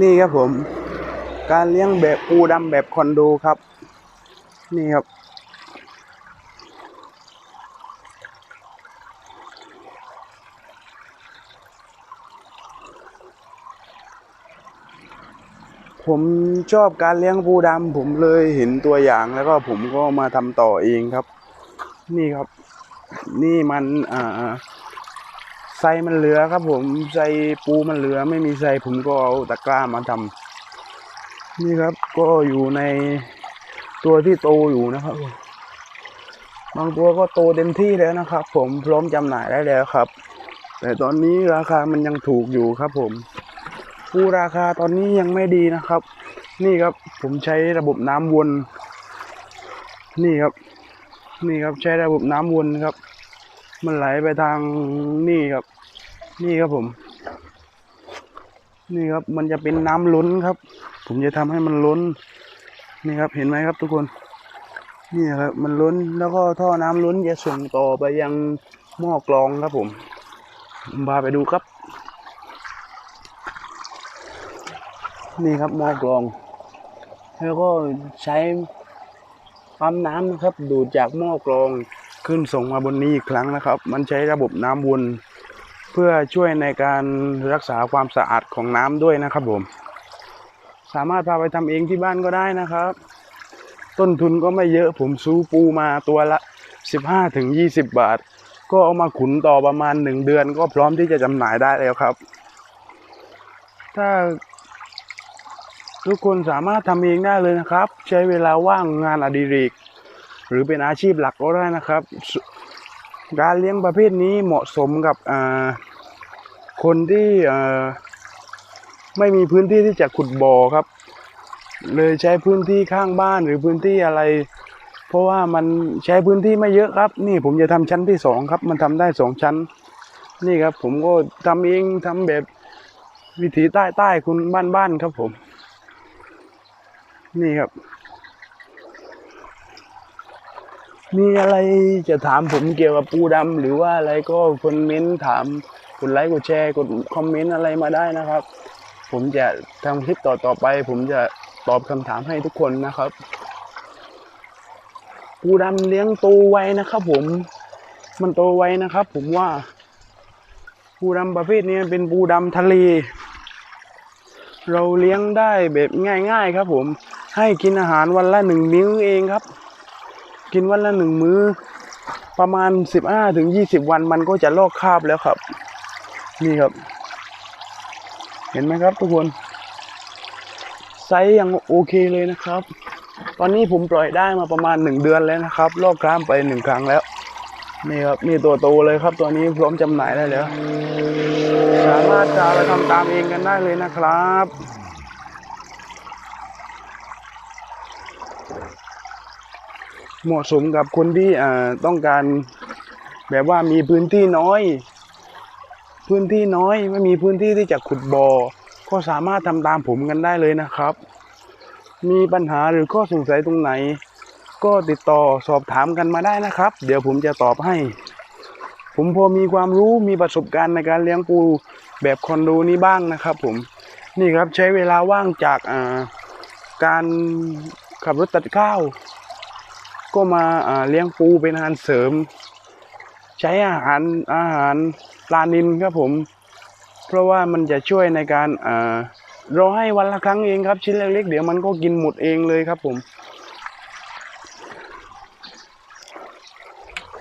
นี่ครับผม การเลี้ยงแบบปูดำแบบคอนโดครับ นี่ครับ ผมชอบการเลี้ยงปูดำผมเลยเห็นตัวอย่างแล้วก็ผมก็มาทำต่อเองครับ นี่ครับ นี่มันอ่า ไซมันเหลือครับ ผมไซปูมันเหลือไม่มีไซผมก็เอาตะกร้ามาทำนี่ครับก็อยู่ในตัวที่โตอยู่นะครับผมบางตัวก็โตเต็มที่แล้วนะครับ ผมพร้อมจำหน่ายได้แล้วครับ แต่ตอนนี้ราคามันยังถูกอยู่ครับ ผมปูราคาตอนนี้ยังไม่ดีนะครับ นี่ครับผมใช้ระบบน้ำวน นี่ครับ นี่ครับใช้ระบบน้ำวนครับ มันไหลไปทางนี่ครับ นี่ครับผม นี่ครับมันจะเป็นน้ำล้นครับ ผมจะทำให้มันล้น นี่ครับเห็นไหมครับทุกคน นี่ครับ มันล้นแล้วก็ท่อน้ำล้นจะส่งต่อไปยังหม้อกรองครับผมผมพาไปดูครับ นี่ครับหม้อกรอง แล้วก็ใช้ปั๊มน้ำนะครับ ดูดจากหม้อกรองขึ้นส่งมาบนนี้อีกครั้งนะครับ มันใช้ระบบน้ำวน เพื่อช่วยในการรักษาความสะอาดของน้ำด้วยนะครับผม สามารถพาไปทำเองที่บ้านก็ได้นะครับ ต้นทุนก็ไม่เยอะผมซื้อปูมาตัวละ 15ถึง20 บาท ก็เอามาขุนต่อประมาณ 1 เดือน ก็พร้อมที่จะจำหน่ายได้แล้วครับ ถ้าทุกคนสามารถทำเองได้เลยนะครับ ใช้เวลาว่างงานอดิเรกหรือเป็นอาชีพหลักก็ได้นะครับ การเลี้ยงประเภทนี้เหมาะสมกับคนที่ไม่มีพื้นที่ที่จะขุดบ่อครับ เลยใช้พื้นที่ข้างบ้านหรือพื้นที่อะไร เพราะว่ามันใช้พื้นที่ไม่เยอะครับ นี่ผมจะทำชั้นที่สองครับ มันทำได้สองชั้น นี่ครับ ผมก็ทำเองทำแบบวิถีใต้ใต้คุณบ้านๆครับผม นี่ครับ มีอะไรจะถามผมเกี่ยวกับปูดำหรือว่าอะไรก็คนเม้นต์ถามกดไลค์กดแชร์กดคอมเมนต์อะไรมาได้นะครับ ผมจะทำคลิปต่อต่อๆไป ผมจะตอบคำถามให้ทุกคนนะครับ ปูดำเลี้ยงโตไวนะครับ ผมมันโตไวนะครับ ผมว่า ปูดำประเภทนี้เป็นปูดำทะเล เราเลี้ยงได้แบบง่าย ๆ ครับ ผมให้กินอาหารวันละหนึ่งมื้อเองครับ กินวันละหนึ่งมื้อ ประมาณสิบห้าถึงยี่สิบวันมันก็จะลอกคราบแล้วครับ นี่ครับ เห็นไหมครับทุกคน ไซส์ยังโอเคเลยนะครับ ตอนนี้ผมปล่อยได้มาประมาณหนึ่งเดือนแล้วนะครับ ลอกคราบไปหนึ่งครั้งแล้ว นี่ครับนี่ตัวโตเลยครับ ตัวนี้พร้อมจำหน่ายได้แล้ว สามารถจะไปทำตามเองกันได้เลยนะครับ เหมาะสมกับคนที่ต้องการแบบว่ามีพื้นที่น้อย พื้นที่น้อยไม่มีพื้นที่ที่จะขุดบ่อก็สามารถทำตามผมกันได้เลยนะครับ มีปัญหาหรือข้อสงสัยตรงไหน ก็ติดต่อสอบถามกันมาได้นะครับ เดี๋ยวผมจะตอบให้ ผมพอมีความรู้มีประสบการณ์ในการเลี้ยงปูแบบคอนโดนี้บ้างนะครับผมนี่ครับใช้เวลาว่างจากาการขับรถตัดข้าว ก็มาเลี้ยงปูเป็นอาหารเสริม ใช้อาหารอาหารปลานิลครับผม เพราะว่ามันจะช่วยในการอ่ารอให้วันละครั้งเองครับ ชิ้นเล็กๆเดี๋ยวมันก็กินหมดเองเลยครับผม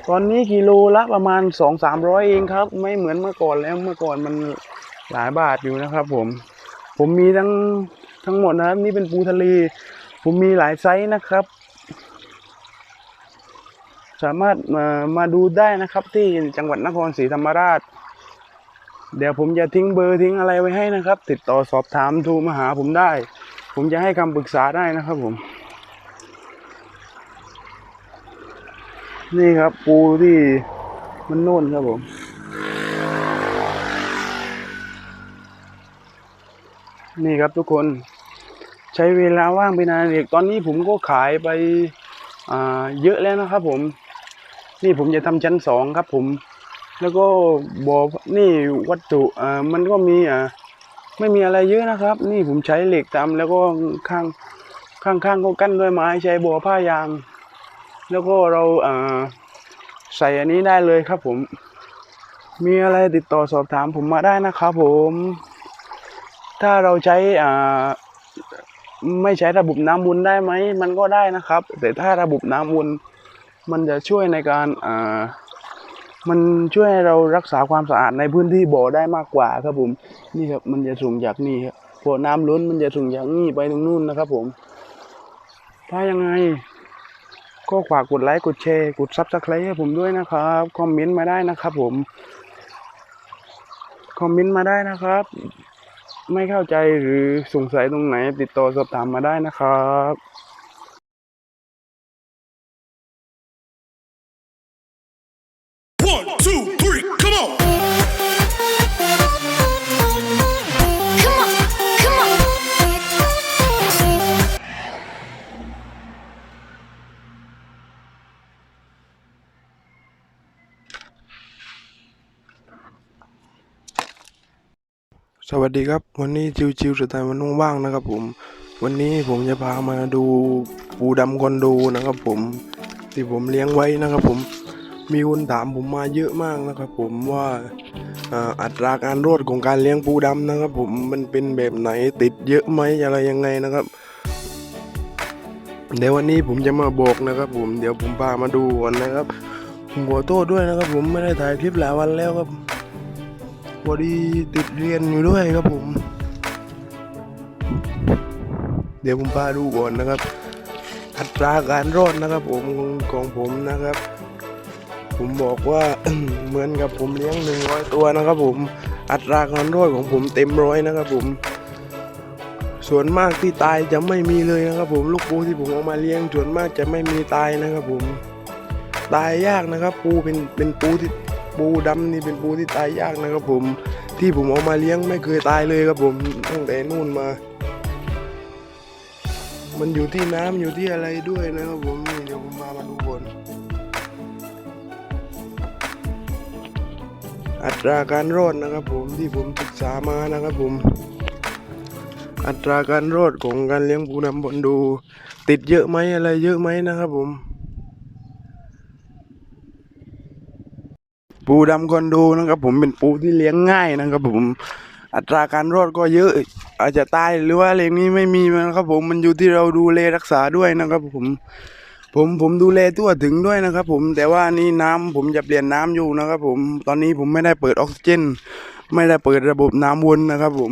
ตอนนี้กิโลละประมาณสองสามร้อยเองครับ ไม่เหมือนเมื่อก่อนแล้วเมื่อก่อนมันหลายบาทอยู่นะครับผม ผมมีทั้งทั้งหมดนะครับ นี่เป็นปูทะเล ผมมีหลายไซส์นะครับ สามารถมามาดูได้นะครับที่จังหวัดนครศรีธรรมราช เดี๋ยวผมจะทิ้งเบอร์ทิ้งอะไรไว้ให้นะครับ ติดต่อสอบถามโทรมาหาผมได้ ผมจะให้คำปรึกษาได้นะครับผม นี่ครับปูที่มันโน่นครับผมนี่ครับทุกคนใช้เวลาว่างไปนานเอกตอนนี้ผมก็ขายไปเยอะแล้วนะครับผม นี่ผมจะทำชั้นสองครับผม แล้วก็บอกนี่วัตถุอ่ามันก็มีอ่าไม่มีอะไรเยอะนะครับ นี่ผมใช้เหล็กตำแล้วก็ข้างข้างข้างก็กั้นด้วยไม้ใช้บัวผ้ายาง แล้วก็เราอ่าใส่อันนี้ได้เลยครับผม มีอะไรติดต่อสอบถามผมมาได้นะครับผม ถ้าเราใช้อ่าไม่ใช้ระบบน้ำวนได้ไหม มันก็ได้นะครับ แต่ถ้าระบบน้ำวน มันจะช่วยในการอ่ามันช่วยให้เรารักษาความสะอาดในพื้นที่บ่อได้มากกว่าครับผมนี่ครับมันจะส่งจากนี่ครับพอน้ำล้นมันจะส่งจากนี่ไปตรงนู่นนะครับผม ถ้ายังไง ก็ฝากกดไลค์กดแชร์กดซับสไครต์ให้ผมด้วยนะครับคอมเมนต์มาได้นะครับผมคอมเมนต์มาได้นะครับ ไม่เข้าใจหรือสงสัยตรงไหนติดต่อสอบถามมาได้นะครับ สวัสดีครับ วันนี้ชิวๆสไตล์มันว่างๆนะครับผม วันนี้ผมจะพามาดูปูดำคอนโดนะครับผมที่ผมเลี้ยงไว้นะครับผมมีคนถามผมมาเยอะมากนะครับผมว่าอัตราการรอดของการเลี้ยงปูดำนะครับ ผมมันเป็นแบบไหนติดเยอะไหมอะไรยังไงนะครับเดี๋ยววันนี้ผมจะมาบอกนะครับ ผมเดี๋ยวผมพามาดูก่อนนะครับผมขอโทษด้วยนะครับ ผมไม่ได้ถ่ายคลิปหลายวันแล้วครับ พอดีติดเรียนอยู่ด้วยครับผม เดี๋ยวผมพาดูก่อนนะครับ อัตราการรอดนะครับ ผมของผมนะครับ ผมบอกว่าเหมือนกับผมเลี้ยงหนึ่งร้อยตัวนะครับ ผมอัตราการรอดของผมเต็มร้อยนะครับ ผม ส่วนมากที่ตายจะไม่มีเลยนะครับ ผมลูกปูที่ผมเอามาเลี้ยงส่วนมากจะไม่มีตายนะครับ ผมตายยากนะครับ ปูเป็นเป็นปูที่ ปูดำนี่เป็นปูที่ตายยากนะครับผม ที่ผมเอามาเลี้ยงไม่เคยตายเลยครับผมตั้งแต่นู่นมา มันอยู่ที่น้ำอยู่ที่อะไรด้วยนะครับผมนี่เดี๋ยวผมพามาดูบนอัตราการรอดนะครับผมที่ผมศึกษามานะครับผม อัตราการรอดของการเลี้ยงปูดำบนดู ติดเยอะไหมอะไรเยอะไหมนะครับผม ปูดำคอนโดนะครับ ผมเป็นปูที่เลี้ยงง่ายนะครับ ผมอัตราการรอดก็เยอะ อาจจะตายหรือว่าอะไรนี้ไม่มีนะครับ ผมมันอยู่ที่เราดูแลรักษาด้วยนะครับ ผมผมผมดูแลทั่วถึงด้วยนะครับ ผมแต่ว่านี่น้ำผมจะเปลี่ยนน้ำอยู่นะครับ ผมตอนนี้ผมไม่ได้เปิดออกซิเจน ไม่ได้เปิดระบบน้ำวนนะครับ ผม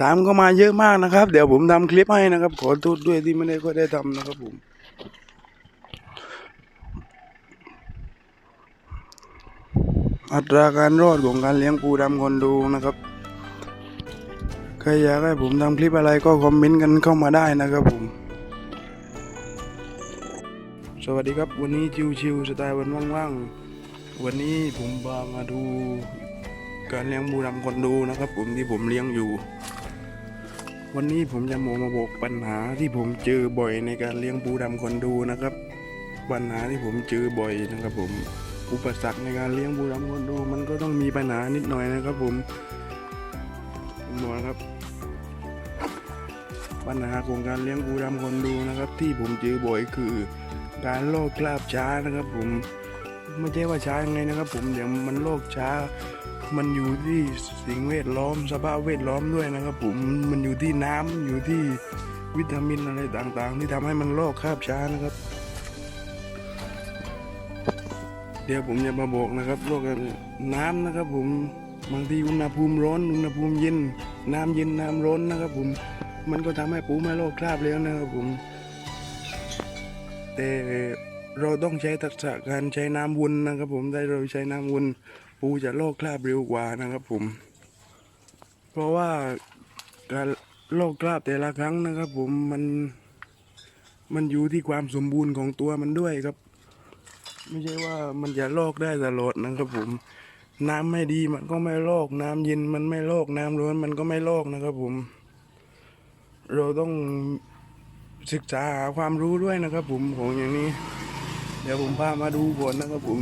ถามก็มาเยอะมากนะครับ เดี๋ยวผมทำคลิปให้นะครับ ขอโทษด้วยที่ไม่ได้ค่อยได้ทำนะครับ ผม อัตราการรอดของการเลี้ยงปูดำคอนโดนะครับใครอยากให้ผมทำคลิปอะไรก็คอมเมนต์กันเข้ามาได้นะครับผมสวัสดีครับวันนี้ชิวๆสไตล์วันว่างๆ วันนี้ผมพามาดูการเลี้ยงปูดำคอนโดนะครับ ผมที่ผมเลี้ยงอยู่ วันนี้ผมจะมาบอกปัญหาที่ผมเจอบ่อยในการเลี้ยงปูดำคอนโดนะครับ ปัญหาที่ผมเจอบ่อยนะครับผม อุปสรรคในการเลี้ยงบูรำคอนโดมันก็ต้องมีปัญหานิดหน่อยนะครับผมผมอกนะครับ ปัญหาของการเลี้ยงบูรำคอนโดนะครับ ที่ผมเจอบ่อยคือ การลอกคราบช้านะครับ ผมไม่ใช่ว่าช้ายังไงนะครับ ผมเดี๋ยวมันลอกช้า มันอยู่ที่สิ่งแวดล้อมสภาพแวดล้อมด้วยนะครับ ผมมันอยู่ที่น้ำอยู่ที่วิตามินอะไรต่างๆ ที่ทำให้มันลอกคราบช้านะครับ เดี๋ยวผมจะมาบอกนะครับโรคน้ำนะครับ ผมบางทีอุณหภูมิร้อนอุณหภูมิเย็น น้ำเย็นน้ำร้อนนะครับ ผมมันก็ทำให้ปูไม่ลอกคราบแล้วนะครับผม แต่เราต้องใช้ทักษะการใช้น้ำวนนะครับ ผมได้เราใช้น้ำวนปูจะลอกคราบเร็วกว่านะครับ ผม เพราะว่าการลอกคราบแต่ละครั้งนะครับ ผมมันมันอยู่ที่ความสมบูรณ์ของตัวมันด้วยครับ ไม่ใช่ว่ามันจะลอกได้ตลอดนะครับผม น้ำไม่ดีมันก็ไม่ลอก น้ำเย็นมันไม่ลอก น้ำร้อนมันก็ไม่ลอกนะครับผม เราต้องศึกษาหาความรู้ด้วยนะครับผมของอย่างนี้ เดี๋ยวผมพามาดูก่อนนะครับผม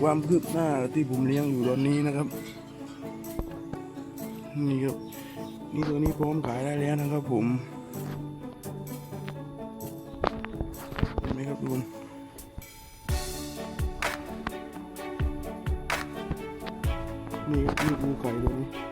ความคืบหน้าที่ผมเลี้ยงอยู่ตอนนี้นะครับ นี่ครับนี่ตัวนี้พร้อมขายได้แล้วนะครับผมเห็นไหมครับทุกคน นี่ครับนี่ปูไก่ตัวนี้นี่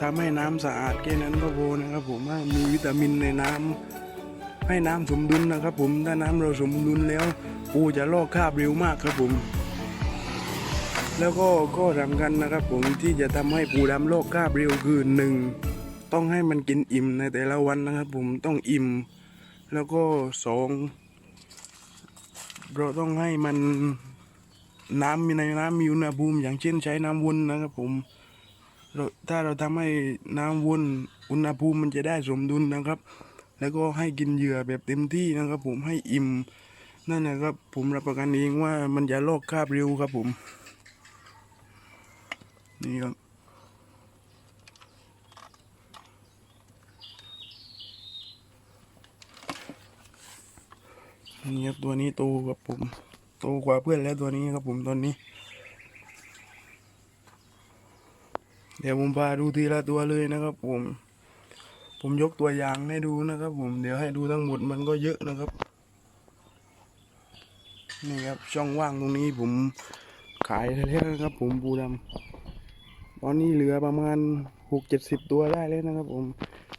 ทำให้น้ำสะอาดแค่นั้นก็พอนะครับ ผมว่ามีวิตามินในน้ำให้น้ำสมดุลนะครับ ผมถ้าน้ำเราสมดุลแล้วปูจะลอกคราบเร็วมากครับผม แล้วก็ก็สำคัญนะครับ ผมที่จะทำให้ปูดำลอกคราบเร็วคือหนึ่งต้องให้มันกินอิ่มในแต่ละวันนะครับ ผมต้องอิ่ม แล้วก็สองเราต้องให้มันน้ำมีในน้ำมีอุณหภูมิอย่างเช่นใช้น้ำวนนะครับผม เราถ้าเราทำให้น้ำวนอุณหภูมิมันจะได้สมดุลนะครับ แล้วก็ให้กินเหยื่อแบบเต็มที่นะครับ ผมให้อิ่มนั่นนะครับ ผมรับประกันเองว่ามันจะลอกคราบเร็วครับผมนี่ครับนี่ครับตัวนี้โตครับผม โตกว่าเพื่อนแล้วตัวนี้ครับผมตอนนี้ เดี๋ยวผมพาดูทีละตัวเลยนะครับ ผม ผมยกตัวอย่างให้ดูนะครับ ผมเดี๋ยวให้ดูทั้งหมดมันก็เยอะนะครับ นี่ครับช่องว่างตรงนี้ผมขายแล้วนะครับ ผมปูดำตอนนี้เหลือประมาณหกเจ็ดสิบตัวได้แล้วนะครับ ผม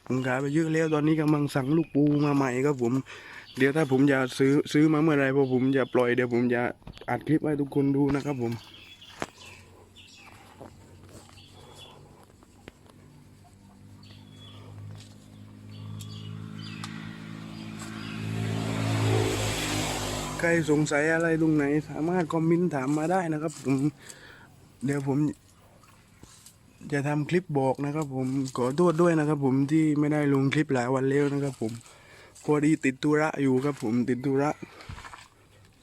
ผมขายไปเยอะแล้วตอนนี้กำลังสั่งลูกปูมาใหม่ครับผม เดี๋ยวถ้าผมจะซื้อซื้อมาเมื่อไรพอผมจะปล่อยเดี๋ยวผมจะอัดคลิปให้ทุกคนดูนะครับผม ใครสงสัยอะไรตรงไหน สามารถคอมเมนต์ถามมาได้นะครับผมเดี๋ยวผมจะทำคลิปบอกนะครับ ผมขอโทษด้วยนะครับ ผมที่ไม่ได้ลงคลิปหลายวันแล้วนะครับ ผมพอดีติดธุระอยู่ครับ ผมติดธุระ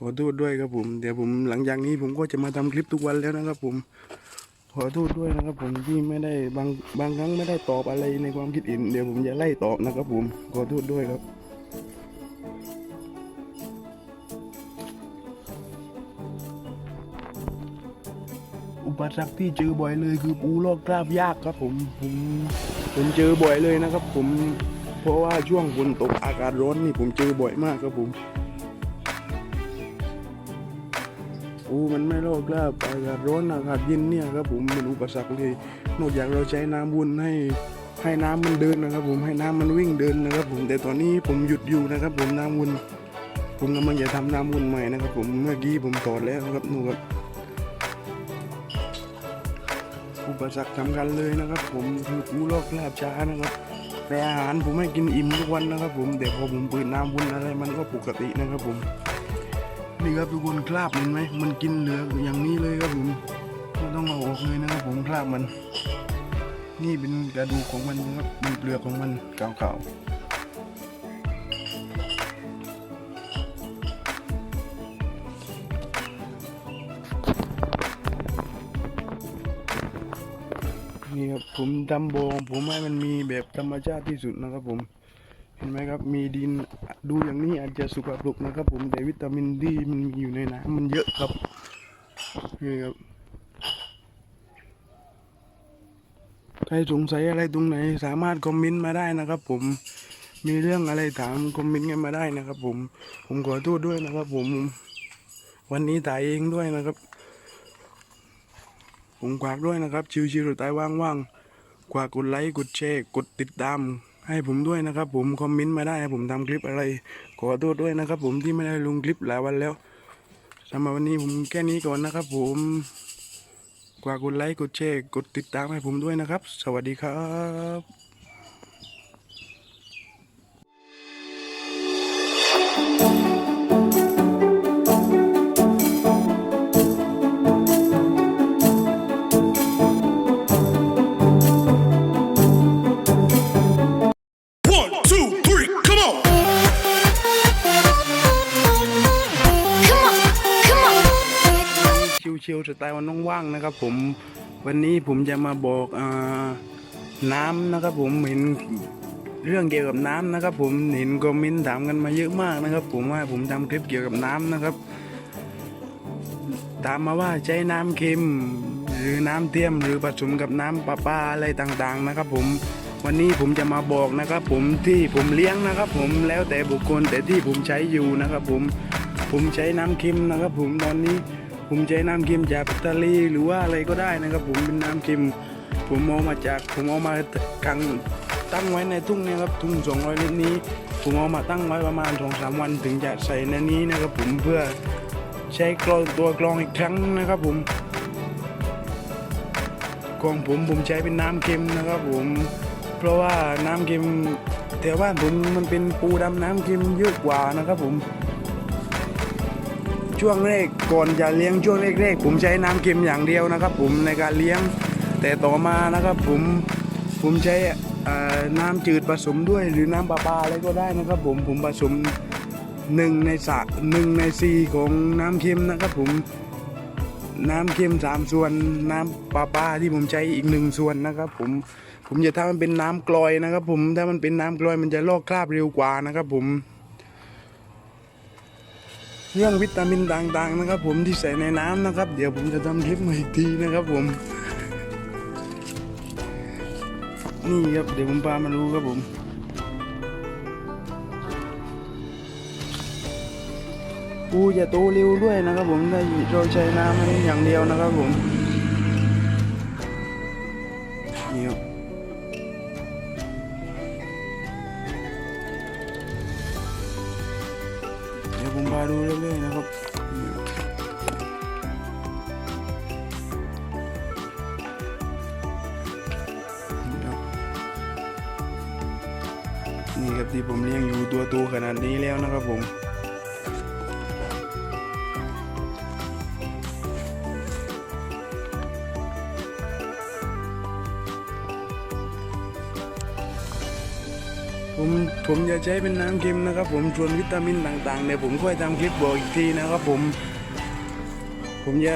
ขอโทษด้วยครับผมเดี๋ยวผมหลังจากนี้ผมก็จะมาทำคลิปทุกวันแล้วนะครับ ผมขอโทษด้วยนะครับ ผมที่ไม่ได้บางบางครั้งไม่ได้ตอบอะไรในความคิดเห็นเดี๋ยวผมจะไล่ตอบนะครับ ผมขอโทษด้วยครับ ปสรรคที่เจอบ่อยเลยคือปูลอกกราบยากครับผมผมผมเจอบ่อยเลยนะครับ ผมเพราะว่าช่วงฝนตกอากาศร้อนนี่ผมเจอบ่อยมากครับผมปูมันไม่ลอกกราบอากาศร้อนอากาศเย็นเนี่ยครับผมเป็นอุปสรรคเลยนอกจากเราใช้น้ำวนให้ให้น้ำมันเดินนะครับ ผมให้น้ำมันวิ่งเดินนะครับ ผมแต่ตอนนี้ผมหยุดอยู่นะครับ ผมน้ำวนผมกำลังจะทำน้ำวนใหม่นะครับ ผมเมื่อกี้ผมถอดแล้วครับนู่นครับ อุปสรรคสำคัญเลยนะครับ ผมคือผู้ลอกลาบช้านะครับ แต่อาหารผมให้กินอิ่มทุกวันนะครับ ผมแต่พอผมเปิดน้ำวุ้นอะไรมันก็ปกตินะครับ ผม นี่ครับทุกคนคราบเห็นไหมมันกินเหลืออย่างนี้เลยครับผมไม่ต้องเอาออกเลยนะครับ ผมคราบมัน นี่เป็นกระดูกของมันนะครับเป็นเปลือกของมันขาวๆ ครับผมทำโบอของผมให้มันมีแบบธรรมชาติที่สุดนะครับผม เห็นไหมครับ มีดินดูอย่างนี้อาจจะสุกปรกนะครับ ผมแต่วิตามินดีมันมีอยู่ในน้ำมันเยอะครับนี่ครับใครสงสัยอะไรตรงไหน สามารถคอมเมนต์มาได้นะครับ ผมมีเรื่องอะไรถามคอมเมนต์กันมาได้นะครับ ผม ผมขอโทษด้วยนะครับ ผม วันนี้ถ่ายเองด้วยนะครับ ผมฝากด้วยนะครับ ชิวๆหรือตายว่างๆฝากกดไลค์กดแชร์กดติดตาม ให้ผมด้วยนะครับ ผมคอมเมนต์มาได้ให้ผมทำคลิปอะไร ขอโทษด้วยนะครับ ผมที่ไม่ได้ลงคลิปหลายวันแล้วสำหรับวันนี้ผมแค่นี้ก่อนนะครับ ผมฝากกดไลค์กดแชร์กดติดตามให้ผมด้วยนะครับ สวัสดีครับ สไตล์วันว่างๆนะครับ ผมวันนี้ผมจะมาบอกอน้ำนะครับ ผมเห็นเรื่องเกี่ยวกับน้ำนะครับ ผมเห็นคอมเมนต์ถามกันมาเยอะมากนะครับ ผมว่าผมทำคลิปเกี่ยวกับน้ำนะครับ ถามมาว่าใช้น้ำเค็มหรือน้ำเทียมหรือผสมกับน้ำประปาอะไรต่างๆนะครับ ผมวันนี้ผมจะมาบอกนะครับ ผมที่ผมเลี้ยงนะครับ ผมแล้วแต่บุคคลแต่ที่ผมใช้อยู่นะครับ ผมผมใช้น้ำเค็มนะครับ ผมตอนนี้ ผมใช้น้ำเค็มจากทะเลหรือว่าอะไรก็ได้นะครับ ผมเป็นน้ำเค็มผมเอามาจากผมเอามากังตั้งไว้ในทุ่งเนี่ยครับทุ่งสองร้อยลิตรนี้ ผมเอามาตั้งไว้ประมาณสองสามวันถึงจะใส่ในนี้นะครับ ผมเพื่อใช้กรองตัวกรองอีกครั้งนะครับผมของผมผมใช้เป็นน้ำเค็มนะครับผม เพราะว่าน้ำเค็มแถวบ้านผมมันเป็นปูดำน้ำเค็มเยอะกว่านะครับผม ช่วงแรกก่อนจะเลี้ยงช่วงแรกๆผมใช้น้ำเค็มอย่างเดียวนะครับ ผมในการเลี้ยง แต่ต่อมานะครับผมผมใช้น้ำจืดผสมด้วยหรือน้ำประปลาอะไรก็ได้นะครับ ผมผมผสมหนึ่งในสะหนึ่งในสี่ของน้ำเค็มนะครับ ผมน้ำเค็มสามส่วนน้ำปลาปลาที่ผมใช้อีกหนึ่งส่วนนะครับ ผมผมจะทำมันเป็นน้ำกลอยนะครับ ผมถ้ามันเป็นน้ำกลอยมันจะลอกคราบเร็วกว่านะครับ ผม เรื่องวิตามินต่างๆนะครับ ผมที่ใส่ในน้ำนะครับ เดี๋ยวผมจะทำคลิปใหม่อีกทีนะครับ ผม นี่ครับเดี๋ยวผมพามาดูครับผมปูจะโตเร็วด้วยนะครับ ผมถ้าเราใช้น้ำมันอย่างเดียวนะครับผม ผมผมจะใช้เป็นน้ำเค็มนะครับ ผมส่วนวิตามินต่างๆเนี่ยผมค่อยทำคลิปบอกอีกทีนะครับผม ผมจะ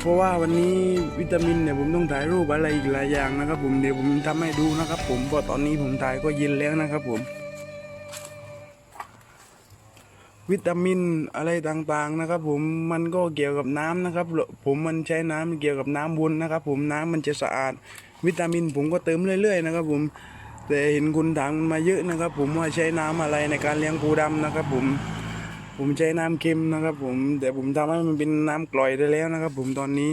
เพราะว่าวันนี้วิตามินเนี่ยผมต้องถ่ายรูปอะไรอีกหลายอย่างนะครับ ผมเดี๋ยวผมทำให้ดูนะครับ ผมเพราะตอนนี้ผมถ่ายก็เย็นแล้วนะครับ ผม วิตามินอะไรต่างๆนะครับ ผมมันก็เกี่ยวกับน้ำนะครับ ผมมันใช้น้ำเกี่ยวกับน้ำวนนะครับ ผมน้ำมันจะสะอาด วิตามินผมก็เติมเรื่อย ๆ นะครับ ผม แต่เห็นคุณถามมาเยอะนะครับ ผมว่าใช้น้ำอะไรในการเลี้ยงปูดำนะครับ ผมผมใช้น้ำเค็มนะครับ ผมแต่ผมทำให้มันเป็นน้ำกร่อยได้แล้วนะครับ ผมตอนนี้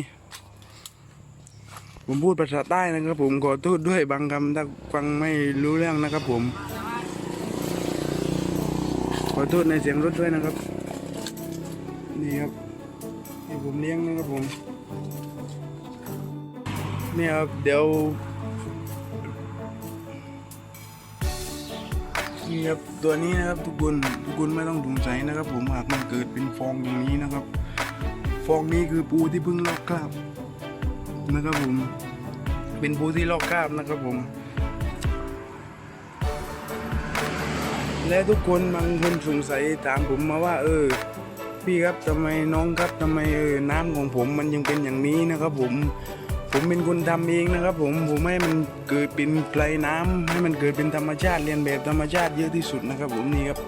ผมพูดภาษาใต้นะครับ ผมขอโทษด้วยบางคำถ้าฟังไม่รู้เรื่องนะครับ ผม ขอโทษในเสียงรถด้วยนะครับนี่ครับที่ผมเลี้ยงนะครับผมเนี่ยครับเดี๋ยว นี่ครับตัวนี้นะครับทุกคนทุกคนไม่ต้องสงสัยนะครับ ผมหากมันเกิดเป็นฟองอย่างนี้นะครับ ฟองนี้คือปูที่เพิ่งลอกคราบนะครับผมเป็นปูที่ลอกคราบนะครับผม และทุกคนบางคนสงสัยถามผมมาว่า เออ พี่ครับทำไมน้องครับทำไมเออน้ำของผมมันยังเป็นอย่างนี้นะครับ ผม ผมเป็นคนทำเองนะครับ ผมผมให้มันเกิดเป็นไกลน้ำให้มันเกิดเป็นธรรมชาติเรียนแบบธรรมชาติเยอะที่สุดนะครับ ผมนี่ครับ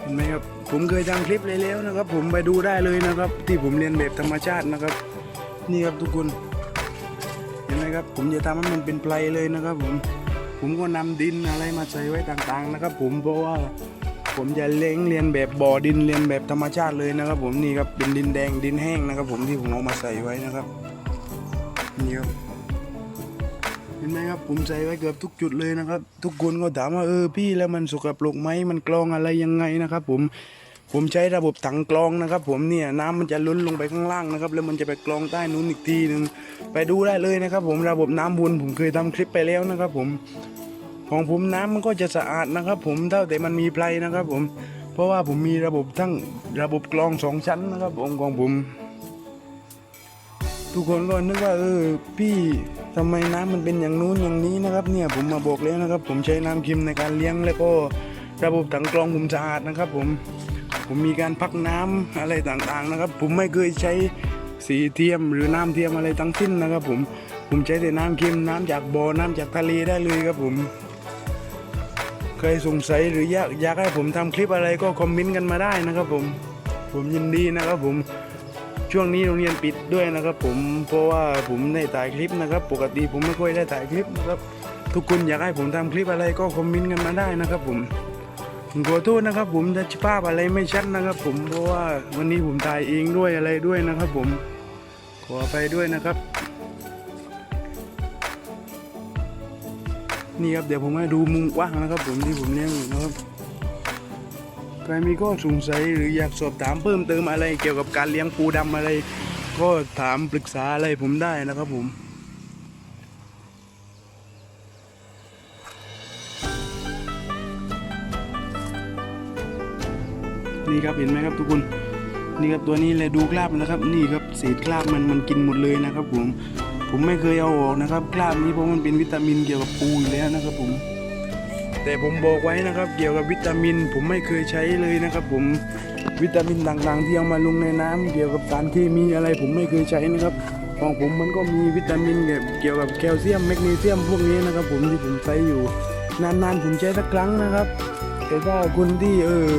เห็นไหมครับผมเคยทำคลิปเลยแล้วนะครับ ผมไปดูได้เลยนะครับ ที่ผมเรียนแบบธรรมชาตินะครับ นี่ครับทุกคนเห็นไหมครับ ผมจะทำให้มันเป็นไพลเลยนะครับ ผมผมก็นำดินอะไรมาใส่ไว้ต่างๆนะครับ ผมเพราะว่าผมจะเล้งเรียนแบบบ่อดินเรียนแบบธรรมชาติเลยนะครับ ผมนี่ครับเป็นดินแดงดินแห้งนะครับ ผมที่ผมเอามาใส่ไว้นะครับ นี่ครับเห็นไหมครับผมใส่ไว้เกือบทุกจุดเลยนะครับ ทุกคนก็ถามว่าเออพี่แล้วมันสกปรกไหมมันกรองอะไรยังไงนะครับ ผมผมใช้ระบบถังกรองนะครับ ผมเนี่ยน้ำมันจะล้นลงไปข้างล่างนะครับ แล้วมันจะไปกรองใต้นู้นอีกทีหนึ่งไปดูได้เลยนะครับ ผมระบบน้ำวนผมเคยทำคลิปไปแล้วนะครับ ผมของผมน้ำมันก็จะสะอาดนะครับ ผมเท่าแต่มันมีไพรนะครับ ผมเพราะว่าผมมีระบบทั้งระบบกรองสองชั้นนะครับผมของผม ทุกคนก็นึกว่าเออพี่ทำไมน้ำมันเป็นอย่างนู้นอย่างนี้นะครับ เนี่ยผมมาบอกแล้วนะครับ ผมใช้น้ำเค็มในการเลี้ยงแล้วก็ระบบถังกรองผมสะอาดนะครับ ผมผมมีการพักน้ำอะไรต่างๆนะครับ ผมไม่เคยใช้สีเทียมหรือน้ำเทียมอะไรทั้งสิ้นนะครับ ผมผมใช้แต่น้ำเค็มน้ำจากบ่อน้ำจากทะเลได้เลยครับผมเคยสงสัยหรืออยากอยากให้ผมทำคลิปอะไรก็คอมเมนต์กันมาได้นะครับผม ผมยินดีนะครับผม ช่วงนี้โรงเรียนปิดด้วยนะครับผมเพราะว่าผมได้ถ่ายคลิปนะครับ ปกติผมไม่ค่อยได้ถ่ายคลิปนะครับ ทุกคนอยากให้ผมทำคลิปอะไรก็คอมเมนต์กันมาได้นะครับผมผมขอโทษนะครับ ผมจะภาพอะไรไม่ชัดนะครับ ผมเพราะว่าวันนี้ผมถ่ายเองด้วยอะไรด้วยนะครับ ผมขอไปด้วยนะครับ นี่ครับเดี๋ยวผมให้ดูมุมกว้างนะครับ ผมที่ผมเลี้ยงอยู่นะครับ ใครมีข้อสงสัยหรืออยากสอบถามเพิ่มเติมอะไรเกี่ยวกับการเลี้ยงปูดำอะไร ก็ถามปรึกษาอะไรผมได้นะครับผมนี่ครับเห็นไหมครับทุกคนนี่ครับตัวนี้เลยดูคราบนะครับ นี่ครับเศษคราบมันมันกินหมดเลยนะครับผมผมไม่เคยเอาออกนะครับคราบนี้เพราะมันเป็นวิตามินเกี่ยวกับปูอยู่แล้วนะครับผม แต่ผมบอกไว้นะครับ เกี่ยวกับวิตามิน ผมไม่เคยใช้เลยนะครับ ผมวิตามินต่างๆ ที่เอามาลงในน้ำเกี่ยวกับสารเคมีอะไร ผมไม่เคยใช้นะครับของผมมันก็มีวิตามินเกี่ยวกับแคลเซียมแมกนีเซียมพวกนี้นะครับ ผมที่ผมใช้อยู่นานๆ ผมใช้สักครั้งนะครับ แต่ถ้าคนที่เออ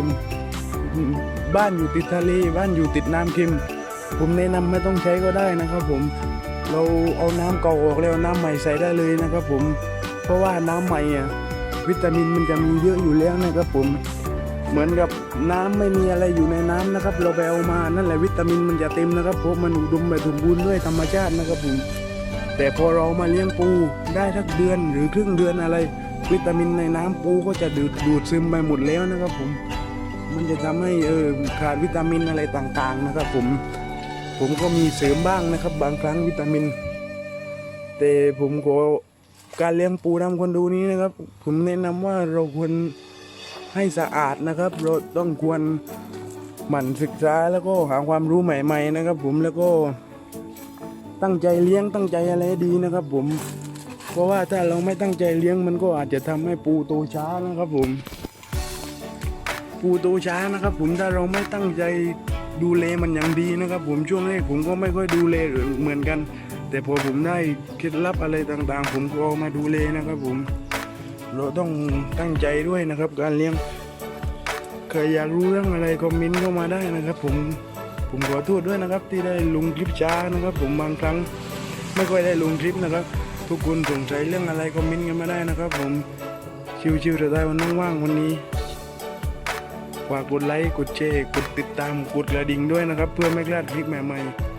บ้านอยู่ติดทะเลบ้านอยู่ติดน้ำเค็ม ผมแนะนำไม่ต้องใช้ก็ได้นะครับ ผมเราเอาน้ำเก่าออกแล้วน้ำใหม่ใส่ได้เลยนะครับ ผมเพราะว่าน้ำใหม่อะ วิตามินมันจะมีเยอะอยู่แล้วนะครับผม เหมือนกับน้ำไม่มีอะไรอยู่ในน้ำนะครับ เราไปเอามานั่นแหละวิตามินมันจะเต็มนะครับเพราะมันอุดมไปสมบูรณ์ด้วยธรรมชาตินะครับผมแต่พอเรามาเลี้ยงปูได้ทักเดือนหรือครึ่งเดือนอะไร วิตามินในน้ำปูก็จะดูดดูดซึมไปหมดแล้วนะครับผม มันจะทำให้เออขาดวิตามินอะไรต่างๆนะครับผมผมก็มีเสริมบ้างนะครับ บางครั้งวิตามิน แต่ผมขอ การเลี้ยงปูดำคนดูนี้นะครับ ผมแนะนำว่าเราควรให้สะอาดนะครับ เราต้องควรหมั่นศึกษาแล้วก็หาความรู้ใหม่ ๆ นะครับ ผมแล้วก็ตั้งใจเลี้ยงตั้งใจอะไรดีนะครับ ผม เพราะว่าถ้าเราไม่ตั้งใจเลี้ยงมันก็อาจจะทำให้ปูโตช้านะครับ ผม ปูโตช้านะครับ ผมถ้าเราไม่ตั้งใจดูแลมันอย่างดีนะครับ ผมช่วงแรกผมก็ไม่ค่อยดูแลเหมือนกัน แต่พอผมได้เคล็ดลับอะไรต่างๆ ผมก็เอามาดูแลนะครับผม เราต้องตั้งใจด้วยนะครับ การเลี้ยงใครอยากรู้เรื่องอะไรคอมเมนต์เข้ามาได้นะครับ ผมผมขอโทษด้วยนะครับ ที่ได้ลงคลิปช้านะครับ ผมบางครั้งไม่ค่อยได้ลงคลิปนะครับ ทุกคนสงสัยเรื่องอะไรคอมเมนต์กันมาได้นะครับ ผมชิวๆแต่ได้วันว่างๆวันนี้ฝากกดไลค์กดแชร์กดติดตามกดกระดิ่งด้วยนะครับ เพื่อไม่พลาดคลิปใหม่ๆ